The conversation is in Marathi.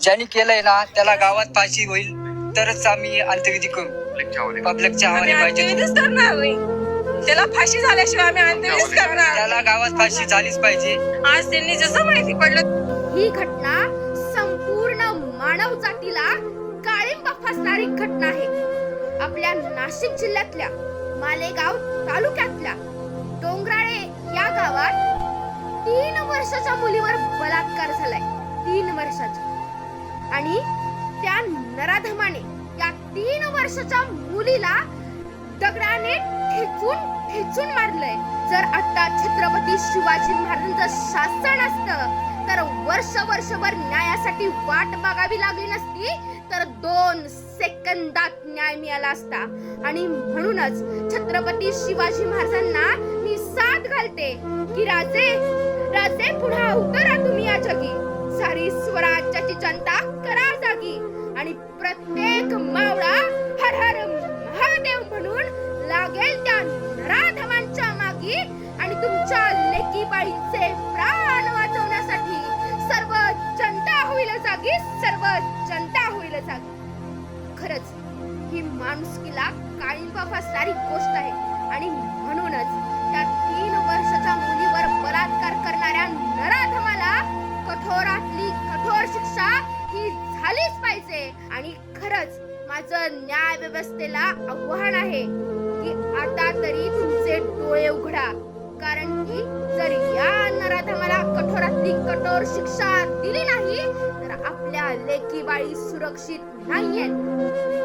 ज्यांनी केलंय ना त्याला गावात फाशी होईल तरच आम्ही अंत्यविधी करू. पब्लिकच्या पाहिजे अंत्यविधीच करणार होय त्याला फाशी झाल्याशिवाय आम्ही अंत्यविधीच करणार. त्याला गावात फाशी झालीच पाहिजे. आज त्यांनी जसं माहिती पडलं ही घटना संपूर्ण मानव जातीला काळिंब फासणारी घटना आहे. आपल्या नाशिक जिल्ह्यातल्या मालेगाव तालुक्यातल्या डोंगराळे या गावात तीन वर्षाच्या मुलीवर बलात्कार झालाय. तीन वर्षाच्या आणि त्या नराधमाने या तीन वर्षाच्या मुलीला दगडाने ठेचून ठेचून मारलंय. जर आता छत्रपती शिवाजी महाराजांचं शासन असतं तर वर्ष वर्षभर न्यायासाठी वाट बघावी लागली नसती तर दोन सेकंदात न्याय मिळाला असता. आणि म्हणूनच छत्रपती शिवाजी महाराजांना मी साथ घालते. की राजे राजे पुन्हा उतरा म्हणून लागेल त्या नराधमांच्या मागी आणि तुमच्या लेकी बाईंचे प्राण वाचवण्यासाठी सर्व जनता होईल जागी सर्व जनता होईल जागी. खरंच ही माणुसकीला काळिंबा फसणारी गोष्ट आहे. आणि म्हणूनच त्या तीन वर्षाच्या मुलीवर बलात्कार करणाऱ्या नराधमाला कठोरातली कठोर शिक्षा ही झालीच पाहिजे. आणि खरंच माझं न्याय व्यवस्थेला आव्हान आहे की आता तरी तुमचे डोळे उघडा. कारण की जर या नराधमाला कठोरातली कठोर शिक्षा दिली नाही तर आपल्या लेकी बाळी सुरक्षित नाहीयेत.